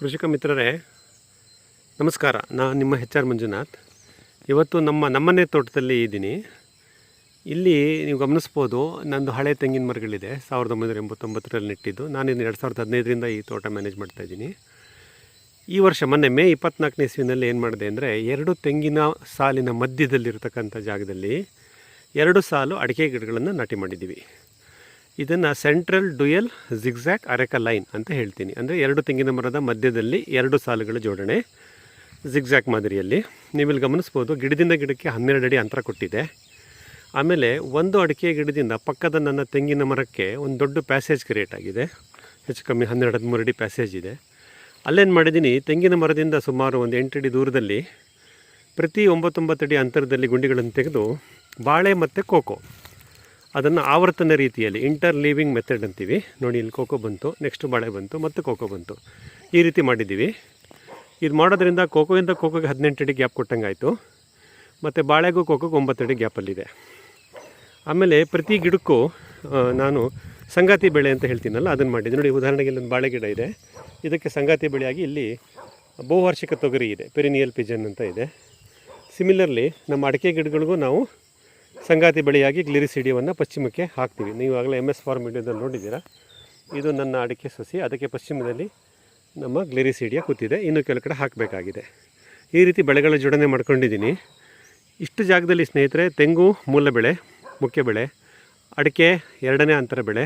ಕೃಷಿಕ ಮಿತ್ರರೇ, ನಮಸ್ಕಾರ. ನಾನು ನಿಮ್ಮ ಹೆಚ್ ಆರ್ ಮಂಜುನಾಥ್. ಇವತ್ತು ನಮ್ಮ ನಮ್ಮನೆ ತೋಟದಲ್ಲಿ ಇದ್ದೀನಿ. ಇಲ್ಲಿ ನೀವು ಗಮನಿಸ್ಬೋದು, ನಂದು ಹಳೆ ತೆಂಗಿನ ಮರಗಳಿದೆ. ಸಾವಿರದ ಒಂಬೈನೂರ ಎಂಬತ್ತೊಂಬತ್ತರಲ್ಲಿ ನೆಟ್ಟಿದ್ದು. ನಾನಿನ್ನು ಎರಡು ಸಾವಿರದ ಹದಿನೈದರಿಂದ ಈ ತೋಟ ಮ್ಯಾನೇಜ್ ಮಾಡ್ತಾ ಇದ್ದೀನಿ. ಈ ವರ್ಷ ಮೊನ್ನೆ ಮೇ ಇಪ್ಪತ್ನಾಲ್ಕನೇ ಇಸ್ವಿನಲ್ಲಿ ಏನು ಮಾಡಿದೆ ಅಂದರೆ, ಎರಡು ತೆಂಗಿನ ಸಾಲಿನ ಮಧ್ಯದಲ್ಲಿರ್ತಕ್ಕಂಥ ಜಾಗದಲ್ಲಿ ಎರಡು ಸಾಲು ಅಡಿಕೆ ಗಿಡಗಳನ್ನು ನಾಟಿ ಮಾಡಿದ್ದೀವಿ. ಇದನ್ನು central dual zigzag areca line ಅಂತ ಹೇಳ್ತೀನಿ. ಅಂದರೆ ಎರಡು ತೆಂಗಿನ ಮರದ ಮಧ್ಯದಲ್ಲಿ ಎರಡು ಸಾಲುಗಳ ಜೋಡಣೆ ಜಿಗ್ಜ್ಯಾಕ್ ಮಾದರಿಯಲ್ಲಿ. ನೀವಿಲ್ಲಿ ಗಮನಿಸ್ಬೋದು, ಗಿಡದಿಂದ ಗಿಡಕ್ಕೆ ಹನ್ನೆರಡು ಅಡಿ ಅಂತರ ಕೊಟ್ಟಿದೆ. ಆಮೇಲೆ ಒಂದು ಅಡಿಕೆ ಗಿಡದಿಂದ ಪಕ್ಕದ ನನ್ನ ತೆಂಗಿನ ಮರಕ್ಕೆ ಒಂದು ದೊಡ್ಡ ಪ್ಯಾಸೇಜ್ ಕ್ರಿಯೇಟ್ ಆಗಿದೆ. ಹೆಚ್ಚು ಕಮ್ಮಿ ಹನ್ನೆರಡು, ಹದಿಮೂರು ಅಡಿ ಪ್ಯಾಸೇಜ್ ಇದೆ. ಅಲ್ಲೇನು ಮಾಡಿದ್ದೀನಿ, ತೆಂಗಿನ ಮರದಿಂದ ಸುಮಾರು ಒಂದು ಎಂಟು ಅಡಿ ದೂರದಲ್ಲಿ ಪ್ರತಿ ಒಂಬತ್ತೊಂಬತ್ತು ಅಡಿ ಅಂತರದಲ್ಲಿ ಗುಂಡಿಗಳನ್ನು ತೆಗೆದು ಬಾಳೆ ಮತ್ತು ಕೋಕೋ ಅದನ್ನು ಆವರ್ತನ ರೀತಿಯಲ್ಲಿ ಇಂಟರ್ ಲೀವಿಂಗ್ ಮೆಥಡ್ ಅಂತೀವಿ. ನೋಡಿ, ಇಲ್ಲಿ ಕೋಕೋ ಬಂತು ನೆಕ್ಸ್ಟ್ ಬಾಳೆ ಬಂತು, ಮತ್ತು ಕೋಕೋ ಬಂತು. ಈ ರೀತಿ ಮಾಡಿದ್ದೀವಿ. ಇದು ಮಾಡೋದ್ರಿಂದ ಕೋಕೋಯಿಂದ ಕೋಕೋಗೆ ಹದಿನೆಂಟು ಅಡಿ ಗ್ಯಾಪ್ ಕೊಟ್ಟಂಗೆ ಆಯಿತು ಮತ್ತು ಬಾಳೆಗೂ ಕೋಕೋಗೆ ಒಂಬತ್ತು ಅಡಿ ಗ್ಯಾಪಲ್ಲಿದೆ ಆಮೇಲೆ ಪ್ರತಿ ಗಿಡಕ್ಕೂ ನಾನು ಸಂಗಾತಿ ಬೆಳೆ ಅಂತ ಹೇಳ್ತೀನಲ್ಲ, ಅದನ್ನು ಮಾಡಿದ್ದೆ. ನೋಡಿ, ಉದಾಹರಣೆಗೆ ಇಲ್ಲೊಂದು ಬಾಳೆ ಗಿಡ ಇದೆ. ಇದಕ್ಕೆ ಸಂಗಾತಿ ಬೆಳೆಯಾಗಿ ಇಲ್ಲಿ ಬಹುವಾರ್ಷಿಕ ತೊಗರಿ ಇದೆ. ಪೆರಿನಿಯಲ್ ಪಿಜನ್ ಅಂತ ಇದೆ. ಸಿಮಿಲರ್ಲಿ ನಮ್ಮ ಅಡಿಕೆ ಗಿಡಗಳಿಗೂ ನಾವು ಸಂಗಾತಿ ಬೆಳೆಯಾಗಿ ಗ್ಲಿರಿಸಿಡಿಯವನ್ನು ಪಶ್ಚಿಮಕ್ಕೆ ಹಾಕ್ತೀವಿ. ನೀವು ಆಗಲೇ ಎಂ ಎಸ್ ಫಾರ್ಮ್ ವಿಡಿಯೋದಲ್ಲಿ ನೋಡಿದ್ದೀರಾ? ಇದು ನನ್ನ ಅಡಿಕೆ ಸಸಿ. ಅದಕ್ಕೆ ಪಶ್ಚಿಮದಲ್ಲಿ ನಮ್ಮ ಗ್ಲಿರಿಸಿಡಿಯ ಕೂತಿದೆ. ಇನ್ನು ಕೆಲವು ಕಡೆ ಹಾಕಬೇಕಾಗಿದೆ. ಈ ರೀತಿ ಬೆಳೆಗಳ ಜೋಡಣೆ ಮಾಡ್ಕೊಂಡಿದ್ದೀನಿ. ಇಷ್ಟು ಜಾಗದಲ್ಲಿ ಸ್ನೇಹಿತರೆ, ತೆಂಗು ಮೂಲ ಬೆಳೆ ಮುಖ್ಯ ಬೆಳೆ, ಅಡಿಕೆ ಎರಡನೇ ಅಂತರ ಬೆಳೆ,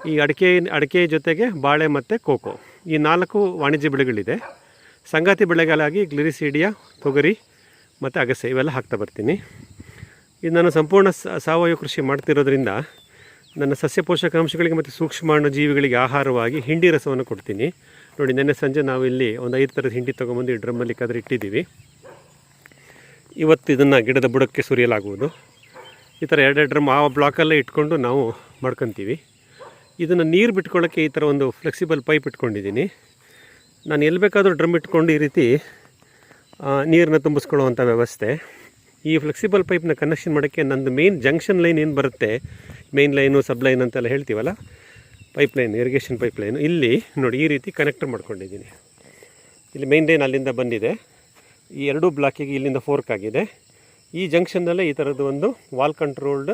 ಈ ಅಡಿಕೆ ಅಡಿಕೆ ಜೊತೆಗೆ ಬಾಳೆ ಮತ್ತು ಕೋಕೋ. ಈ ನಾಲ್ಕು ವಾಣಿಜ್ಯ ಬೆಳೆಗಳಿದೆ. ಸಂಗಾತಿ ಬೆಳೆಗಳಾಗಿ ಗ್ಲಿರಿಸಿಡಿಯ ತೊಗರಿ ಮತ್ತು ಅಗಸೆ ಇವೆಲ್ಲ ಹಾಕ್ತಾ ಬರ್ತೀನಿ. ಇದು ನಾನು ಸಂಪೂರ್ಣ ಸಾವಯವ ಕೃಷಿ ಮಾಡ್ತಿರೋದ್ರಿಂದ ನನ್ನ ಸಸ್ಯ ಪೋಷಕಾಂಶಗಳಿಗೆ ಮತ್ತು ಸೂಕ್ಷ್ಮಾಣು ಜೀವಿಗಳಿಗೆ ಆಹಾರವಾಗಿ ಹಿಂಡಿ ರಸವನ್ನು ಕೊಡ್ತೀನಿ. ನೋಡಿ, ನಿನ್ನೆ ಸಂಜೆ ನಾವು ಇಲ್ಲಿ ಒಂದು ಐದು ಥರದ ಹಿಂಡಿ ತೊಗೊಂಬಂದು ಈ ಡ್ರಮ್ಮಲ್ಲಿ ಕದ್ರೆ ಇಟ್ಟಿದ್ದೀವಿ. ಇವತ್ತು ಇದನ್ನು ಗಿಡದ ಬುಡಕ್ಕೆ ಸುರಿಯಲಾಗುವುದು. ಈ ಥರ ಎರಡೆರಡು ಡ್ರಮ್ ಆ ಬ್ಲಾಕಲ್ಲೇ ಇಟ್ಕೊಂಡು ನಾವು ಮಾಡ್ಕೊತೀವಿ. ಇದನ್ನು ನೀರು ಬಿಟ್ಕೊಳ್ಳೋಕ್ಕೆ ಈ ಥರ ಒಂದು ಫ್ಲೆಕ್ಸಿಬಲ್ ಪೈಪ್ ಇಟ್ಕೊಂಡಿದ್ದೀನಿ. ನಾನು ಎಲ್ಲಿ ಬೇಕಾದರೂ ಡ್ರಮ್ ಇಟ್ಕೊಂಡು ಈ ರೀತಿ ನೀರನ್ನ ತುಂಬಿಸ್ಕೊಳ್ಳುವಂಥ ವ್ಯವಸ್ಥೆ. ಈ ಫ್ಲೆಕ್ಸಿಬಲ್ ಪೈಪ್ನ ಕನೆಕ್ಷನ್ ಮಾಡೋಕ್ಕೆ ನಂದು ಮೇನ್ ಜಂಕ್ಷನ್ ಲೈನ್ ಏನು ಬರುತ್ತೆ? ಮೇನ್ ಲೈನು ಸಬ್ ಲೈನ್ ಅಂತೆಲ್ಲ ಹೇಳ್ತೀವಲ್ಲ? Pipe line irrigation pipe line ಇಲ್ಲಿ ನೋಡಿ ಈ ರೀತಿ ಕನೆಕ್ಟ್ ಮಾಡ್ಕೊಂಡಿದ್ದೀನಿ. ಇಲ್ಲಿ ಮೇನ್ ಲೈನ್ ಅಲ್ಲಿಂದ ಬಂದಿದೆ. ಈ ಎರಡೂ ಬ್ಲಾಕಿಗೆ ಇಲ್ಲಿಂದ ಫೋರ್ಕ್ ಆಗಿದೆ. ಈ ಜಂಕ್ಷನ್ನಲ್ಲೇ ಈ ಥರದ್ದು ಒಂದು valve controlled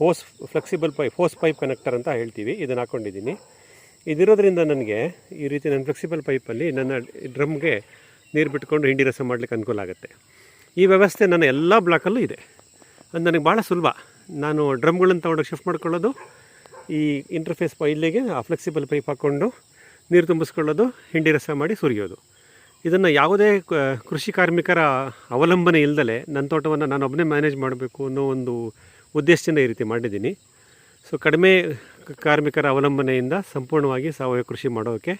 hose flexible pipe hose pipe connector ಅಂತ ಹೇಳ್ತೀವಿ. ಇದನ್ನು ಹಾಕ್ಕೊಂಡಿದ್ದೀನಿ ಇದಿರೋದ್ರಿಂದ ನನಗೆ ಈ ರೀತಿ ನನ್ನ ಫ್ಲೆಕ್ಸಿಬಲ್ ಪೈಪಲ್ಲಿ ನನ್ನ ಡ್ರಮ್ಗೆ ನೀರು ಬಿಟ್ಕೊಂಡು ಹಿಂಡಿ ರಸ ಮಾಡಲಿಕ್ಕೆ ಅನುಕೂಲ ಆಗುತ್ತೆ. ಈ ವ್ಯವಸ್ಥೆ ನನ್ನ ಎಲ್ಲ ಬ್ಲಾಕಲ್ಲೂ ಇದೆ. ಅದು ನನಗೆ ಭಾಳ ಸುಲಭ. ನಾನು ಡ್ರಮ್ಗಳನ್ನು ತೊಗೊಂಡೋಗಿ ಶಿಫ್ಟ್ ಮಾಡ್ಕೊಳ್ಳೋದು, ಈ ಇಂಟರ್ಫೇಸ್ ಪೈಲಿಗೆ ಆ ಫ್ಲೆಕ್ಸಿಬಲ್ ಪೈಪ್ ಹಾಕ್ಕೊಂಡು ನೀರು ತುಂಬಿಸ್ಕೊಳ್ಳೋದು, ಹಿಂಡಿ ರಸ ಮಾಡಿ ಸುರಿಯೋದು. ಇದನ್ನು ಯಾವುದೇ ಕೃಷಿ ಕಾರ್ಮಿಕರ ಅವಲಂಬನೆ ಇಲ್ಲದಲೇ ನನ್ನ ತೋಟವನ್ನು ನಾನು ಒಬ್ಬನೇ ಮ್ಯಾನೇಜ್ ಮಾಡಬೇಕು ಅನ್ನೋ ಒಂದು ಉದ್ದೇಶದಿಂದ ಈ ರೀತಿ ಮಾಡಿದ್ದೀನಿ. ಸೊ ಕಡಿಮೆ ಕಾರ್ಮಿಕರ ಅವಲಂಬನೆಯಿಂದ ಸಂಪೂರ್ಣವಾಗಿ ಸಾವಯವ ಕೃಷಿ ಮಾಡೋಕ್ಕೆ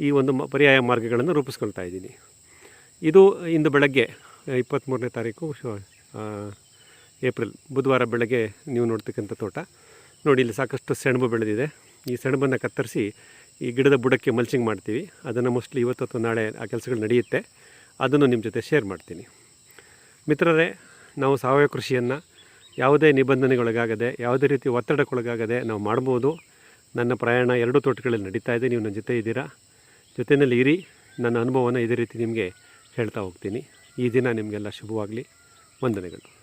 ಈ ಒಂದು ಪರ್ಯಾಯ ಮಾರ್ಗಗಳನ್ನು ರೂಪಿಸ್ಕೊಳ್ತಾ ಇದ್ದೀನಿ. ಇದು ಇಂದು ಬೆಳಗ್ಗೆ ಇಪ್ಪತ್ತ್ಮೂರನೇ ತಾರೀಕು ಏಪ್ರಿಲ್, ಬುಧವಾರ ಬೆಳಗ್ಗೆ ನೀವು ನೋಡ್ತಕ್ಕಂಥ ತೋಟ. ನೋಡಿ, ಇಲ್ಲಿ ಸಾಕಷ್ಟು ಸೆಣಬು ಬೆಳೆದಿದೆ. ಈ ಸೆಣಬನ್ನು ಕತ್ತರಿಸಿ ಈ ಗಿಡದ ಬುಡಕ್ಕೆ ಮಲ್ಚಿಂಗ್ ಮಾಡ್ತೀವಿ. ಅದನ್ನು ಮೋಸ್ಟ್ಲಿ ಇವತ್ತು ಅಥವಾ ನಾಳೆ ಆ ಕೆಲಸಗಳು ನಡೆಯುತ್ತೆ. ಅದನ್ನು ನಿಮ್ಮ ಜೊತೆ ಶೇರ್ ಮಾಡ್ತೀನಿ. ಮಿತ್ರರೇ, ನಾವು ಸಾವಯವ ಕೃಷಿಯನ್ನು ಯಾವುದೇ ನಿಬಂಧನೆಗೊಳಗಾಗದೆ, ಯಾವುದೇ ರೀತಿ ಒತ್ತಡಕ್ಕೊಳಗಾಗದೆ ನಾವು ಮಾಡ್ಬೋದು. ನನ್ನ ಪ್ರಯಾಣ ಎರಡು ತೋಟಗಳಲ್ಲಿ ನಡೀತಾ ಇದೆ. ನೀವು ನನ್ನ ಜೊತೆ ಇದ್ದೀರಾ? ಜೊತೆಯಲ್ಲಿ ಇರಿ. ನನ್ನ ಅನುಭವವನ್ನು ಇದೇ ರೀತಿ ನಿಮಗೆ ಹೇಳ್ತಾ ಹೋಗ್ತೀನಿ. ಈ ದಿನ ನಿಮಗೆಲ್ಲ ಶುಭವಾಗಲಿ. ವಂದನೆಗಳು.